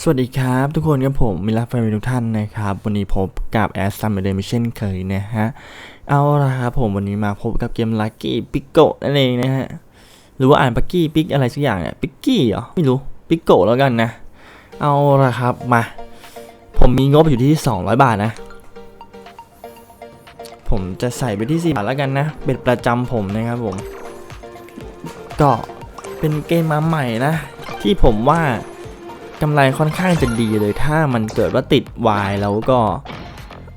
สวัสดีครับทุกคนครับผมมิลาแฟมิทุกท่านนะครับ วันนี้พบกับแอสซัมเดมิเช่นเคยนะฮะ เอาละครับผมวันนี้มาพบกับเกม Lucky p i c o นั่นเองนะฮะ หรือว่าอ่านปักกี้ปิกอะไรสักอย่างเนี่ยปิกกี้เหรอ ไม่รู้ปิกโกแล้วกันนะ เอาละครับมา ผมมีงบอยู่ที่ 200 บาทนะ ผมจะใส่ไปที่ 4 บาทแล้วกันนะ เป็นประจำผมนะครับผม ก็เป็นเกมมาใหม่นะ ที่ผมว่า กำไรค่อนข้างจะดีเลยถ้ามันเกิดว่าติด Y แล้วก็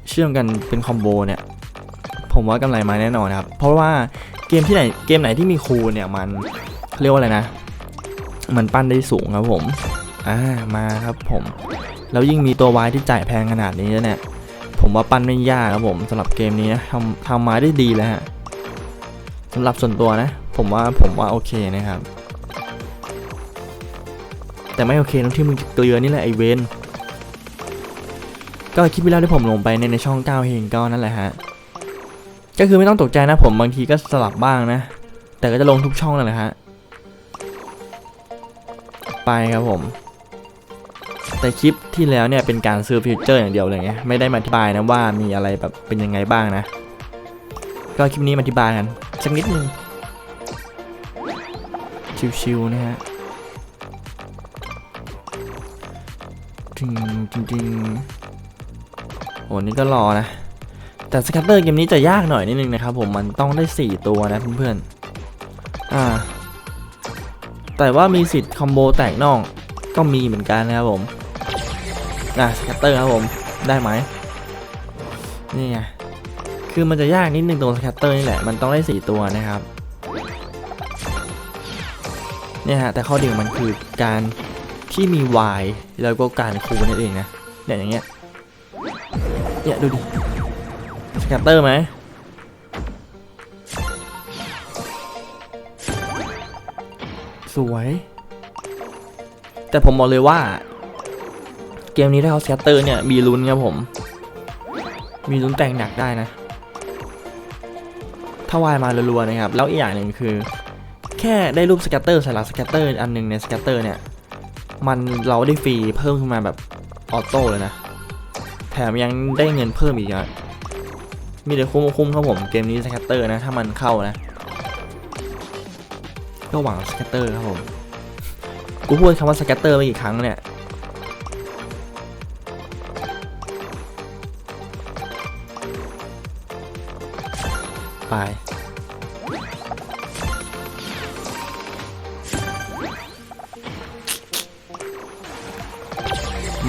เชื่อมกันเป็นคอมโบเนี่ย ผมว่ากำไรมาแน่นอนครับ เพราะว่าเกมที่ไหนเกมไหนที่มีคูเนี่ยมันเรียกว่าอะไรนะ มันปั้นได้สูงครับผม อ่ามาครับผม แล้วยิ่งมีตัว Y ที่จ่ายแพงขนาดนี้เนี่ย ผมว่าปั้นไม่ยากครับผมสำหรับเกมนี้นะทำทำมาได้ดีแล้วฮะสำหรับส่วนตัวนะ ผมว่าผมว่าโอเคนะครับ แต่ไม่โอเคตรงที่มึงเกลือนี่แหละไอเวนก็คลิปที่แล้วที่ผมลงไปในในช่อง9เฮงก็นั่นแหละฮะก็คือไม่ต้องตกใจนะผมบางทีก็สลับบ้างนะ แต่ก็จะลงทุกช่องนั่นแหละฮะไปครับผม แต่คลิปที่แล้วเนี่ยเป็นการซื้อฟิวเจอร์อย่างเดียวเลยไงไม่ได้มาอธิบายนะว่ามีอะไรแบบเป็นยังไงบ้างนะ ก็คลิปนี้มาอธิบายกันสักนิดนึงชิวๆนะฮะ จริงจริงโอ้นี่ก็รอนะ แต่สแกตเตอร์เกมนี้จะยากหน่อยนิดนึงนะครับผมมันต้องได้ 4 ตัวนะเพื่อนๆอ่า แต่ว่ามีสิทธิ์คอมโบแตกนอกก็มีเหมือนกันนะครับผมอะสแกตเตอร์ครับผมได้ไหมนี่ไงคือมันจะยากนิดนึงตรงสแกตเตอร์นี่แหละมันต้องได้ 4 ตัวนะครับเนี่ยฮะแต่ข้อดีของมันคือการ ที่มี Y แล้วก็การคูณนั่นเองนะเนี่ยอย่างเงี้ยเนี่ยดูดิสแกตเตอร์ไหมสวย แต่ผมบอกเลยว่า เกมนี้ถ้าเขาสแกตเตอร์เนี่ยมีลุ้นครับผม มีลุ้นแต่งหนักได้นะ ถ้าวายมารัวๆนะครับ แล้วอีกอย่างหนึ่งคือ แค่ได้รูปสแกตเตอร์สลักสแกตเตอร์อันหนึ่งในสแกตเตอร์เนี่ย มันเราได้ฟรีเพิ่มขึ้นมาแบบออโต้เลยนะ แถมยังได้เงินเพิ่มอีกอะมีแต่คุ้มคุ้มครับผมเกมนี้สแคตเตอร์นะ ถ้ามันเข้านะ ก็หวังสแคตเตอร์ครับผม กูพูดคำว่าสแคตเตอร์ไปกี่ครั้งเนี่ยไป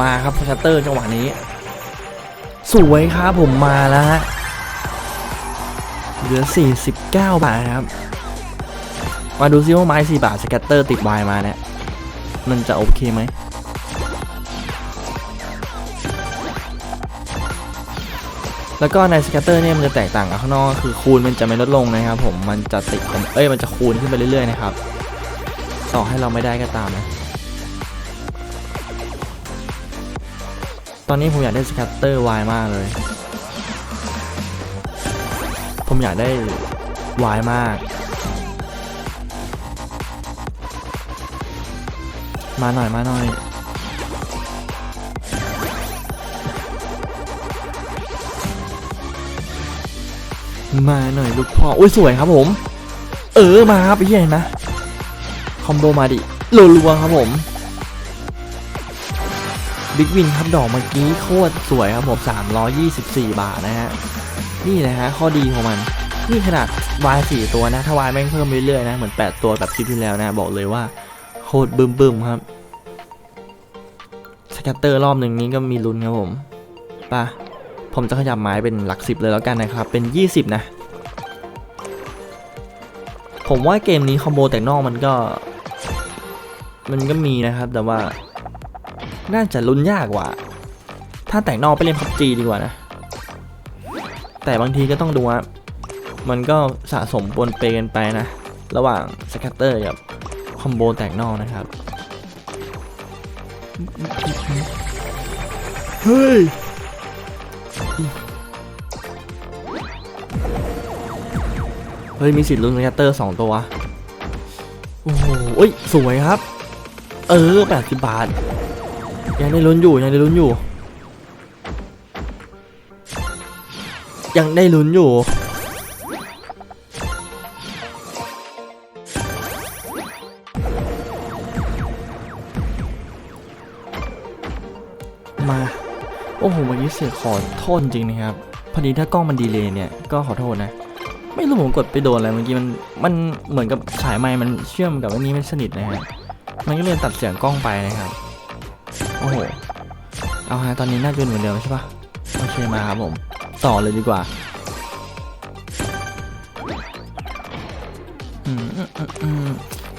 มาครับสแคตเตอร์จังหวะนี้ สวยครับผมมาแล้วฮะเหลือ 49 บาทครับ มาดูซิว่าไม้ 4 บาทสแกตเตอร์ติดวายมาเนี่ย มันจะโอเคไหมแล้วก็ในสแกตเตอร์เนี่ยมันจะแตกต่างกับข้างนอกคือคูณมันจะไม่ลดลงนะครับผมมันจะติดเอ้ยมันจะคูณขึ้นไปเรื่อยๆนะครับต่อให้เราไม่ได้ก็ตามนะ ตอนนี้ผมอยากได้สแกตเตอร์วายมากเลย ผมอยากได้วายมาก มาหน่อยมาหน่อยมาหน่อยลูกพ่อ อุ้ยสวยครับผม เออมาครับไอ้เหี้ยเห็นนะ คอมโบมาดิรัวๆครับผม บิ๊กวินครับดอกเมื่อกี้โคตรสวยครับผม324 บาทนะฮะ นี่นะฮะข้อดีของมัน นี่ขนาดวายสี่ตัวนะ ถ้าวายแม่งเพิ่มเรื่อยๆนะ เหมือน 8 ตัวแบบคลิปที่แล้วนะ บอกเลยว่าโคตรบึมบึมๆครับ สแกตเตอร์รอบหนึ่งนี้ก็มีลุ้นครับผมป่ะผมจะขยับไม้เป็นหลักสิบเลยแล้วกันนะครับ เป็น 20 นะ ผมว่าเกมนี้คอมโบแต่งนอกมันก็ มันก็มีนะครับ แต่ว่า น่าจะลุ้นยากกว่า ถ้าแต่งนอกไปเล่นพับจีดีกว่านะ แต่บางทีก็ต้องดูว่ามันก็สะสมปนเปกันไปนะ ระหว่างสแกตเตอร์กับคอมโบแต่งนอกนะครับ เฮ้ย เฮ้ย มีสิทธิ์ลุ้นสแกตเตอร์สองตัว โอ้โหเอ้ยสวยครับ เออ80บาท ยังได้ลุ้นอยู่ยังได้ลุ้นอยู่ ยังได้ลุ้นอยู่มาโอ้โหเมื่อกี้เสียขอโทษจริงนะครับ พอดีถ้ากล้องมันดีเลย์เนี่ยก็ขอโทษนะ ไม่รู้ผมกดไปโดนอะไรเมื่อกี้มันมันเหมือนกับสายไม้มันเชื่อมกับอันนี้ไม่สนิทนะฮะมันก็เลยตัดเสียงกล้องไปนะครับ โอ้โห เอาฮะตอนนี้น่าจะเป็นเหมือนเดิมใช่ปะโอเคมาครับผม ต่อเลยดีกว่า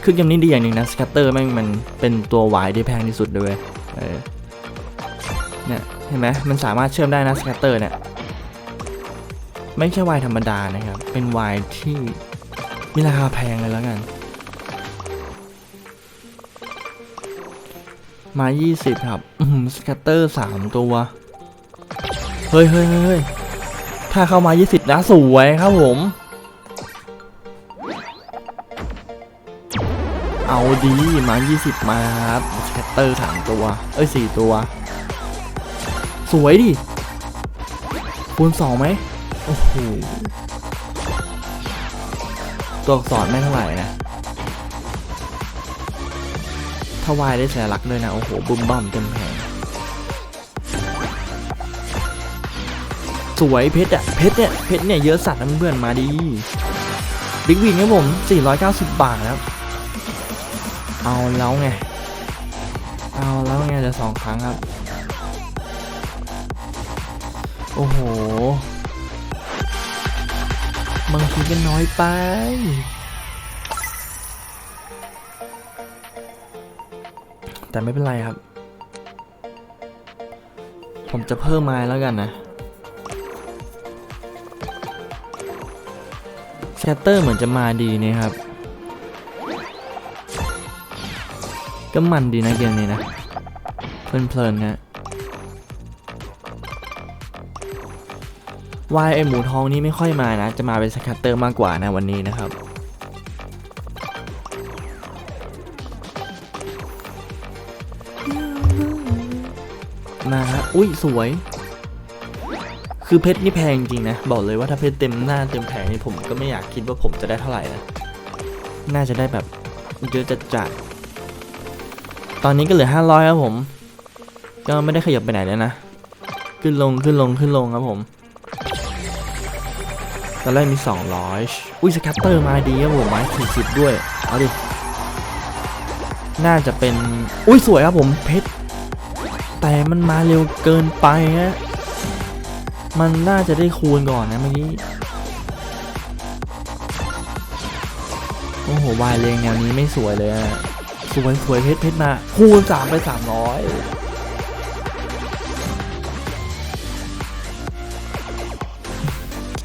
คือเกมนี้ดีอย่างหนึ่งนะสกัตเตอร์แม่งมันเป็นตัววายที่แพงที่สุดด้วยเออเนี่ยเห็นไหมมันสามารถเชื่อมได้นะสกัตเตอร์เนี่ยไม่ใช่วายธรรมดานะครับ เป็นวายที่มีราคาแพงเลยแล้วกัน มา 20 ครับ อืมสแกตเตอร์ 3 ตัว เฮ้ยเฮ้ยเฮ้ยถ้าเข้ามา 20 นะ สวยครับผม เอาดีมา 20 มาครับสแกตเตอร์ 3 ตัว เอ้ย 4 ตัว สวยดิ คูณ 2 ไหม โอ้โห ตัวอักษรไม่เท่าไหร่นะ ถ้าวายได้แสลักษณ์ด้วยนะ โอ้โหบึ้มบั่มเต็มแผงสวยเพชรอะเพชรเนี่ยเพชรเนี่ยเยอะสัตว์นะเพื่อนมาดีบิ๊กวิงครับผม 490 บาทครับ เอาแล้วไง เอาแล้วไงจะสองครั้งครับ โอ้โห บางทีก็น้อยไป แต่ไม่เป็นไรครับ ผมจะเพิ่มไม้แล้วกันนะแชตเตอร์เหมือนจะมาดีนะครับ ก็มันดีนะเกมนี้นะ เพลินๆนะวายไอหมูทองนี้ไม่ค่อยมานะ จะมาเป็นสแคตเตอร์มากกว่านะวันนี้นะครับ มาฮะอุ้ยสวย คือเพชรนี่แพงจริงนะ บอกเลยว่าถ้าเพชรเต็มหน้าเต็มแผงนี่ผมก็ไม่อยากคิดว่าผมจะได้เท่าไหร่นะน่าจะได้แบบเยอะจัดจัดๆตอนนี้ก็เหลือ500ครับผม ก็ไม่ได้ขยับไปไหนเลยนะ ขึ้นลงขึ้นลงขึ้นลงครับผมตอนแรกมี 200 อุ้ยสแคตเตอร์มาดีครับผมไม้40 ด้วย เอาดิ น่าจะเป็น อุ้ยสวยครับผมเพชร แต่มันมาเร็วเกินไปฮะมันน่าจะได้คูณก่อนนะเมื่อกี้โอ้โหวายเรียงแนวนี้ไม่สวยเลยอะสวยสวยเพชรเพชรมาคูณสามไปสามร้อย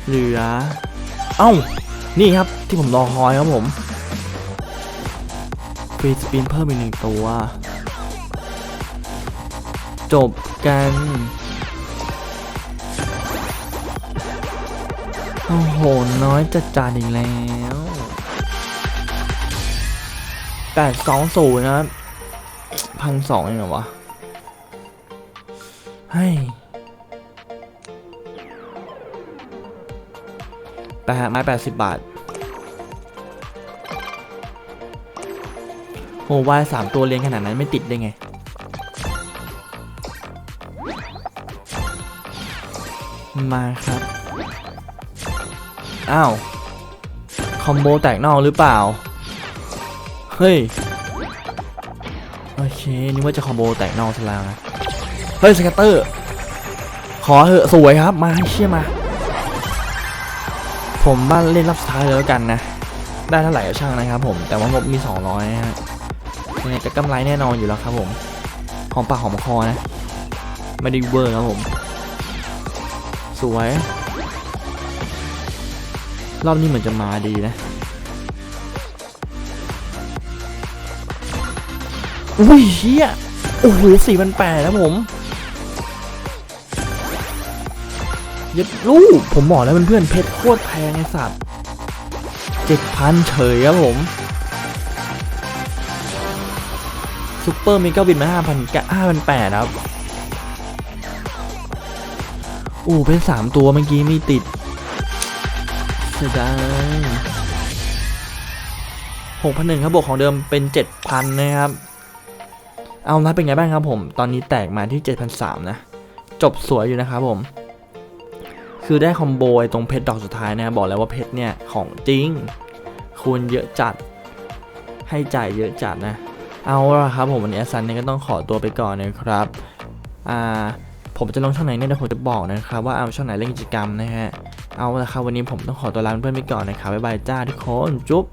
เหลือ เอ้า นี่ครับที่ผมรอคอยครับผม ฟรีสปินเพิ่มอีกหนึ่งตัว จบกัน โอ้โห น้อยจัดจานอีกแล้วแปดสองศูนย์นะพันสองเองเหรอวะ ให้แปดไม้แปดสิบบาทโอ้วายสามตัวเรียงขนาดนั้นไม่ติดได้ไง มาครับ อ้าว คอมโบแตกนอกหรือเปล่า เฮ้ย โอเค นึกว่าจะคอมโบแตกนอกซะแล้วนะ เฮ้ยสแกตเตอร์ ขอเหอะสวยครับ มาเชี่ยมา ผมบ้านเล่นรับสุดท้ายเลยแล้วกันนะ ได้เท่าไหร่ก็ช่างนะครับผม แต่ว่างบมี 200นะฮะยังไงก็กำไรแน่นอนอยู่แล้วครับผม หอมปากหอมคอนะ ไม่ได้เวอร์ครับผม สวย รอบนี้เหมือนจะมาดีนะ อุ้ยเฮียโอ้โหสี่พันแปดนะผมย็ดลูกผมบอกแล้วเพื่อนเพชรโคตรแพงไอสัตว์เจ็ดพันเฉยครับผมซูเปอร์มิกาบินมาห้าพันห้าพันแปดครับ อู้เป็นสามตัวเมื่อกี้มีติดเสียดายหกพันหนึ่งครับบวกของเดิมเป็นเจ็ดพันนะครับ เอาละเป็นไงบ้างครับผม ตอนนี้แตกมาที่เจ็ดพันสามนะ จบสวยอยู่นะครับผม คือได้คอมโบตรงเพชรดอกสุดท้ายนะบอกแล้วว่าเพชรเนี่ยของจริง คูณเยอะจัด ให้จ่ายเยอะจัดนะ เอาละครับผมวันนี้ซันเนี่ยก็ต้องขอตัวไปก่อนนะครับ อ่า ผมจะลงช่องไหนเนี่ยเดี๋ยวผมจะบอกนะครับว่าเอาช่องไหนเล่นกิจกรรมนะฮะ เอาละครับวันนี้ผมต้องขอตัวลาเพื่อนไปก่อนนะครับบ๊ายบายจ้าทุกคนจุ๊บ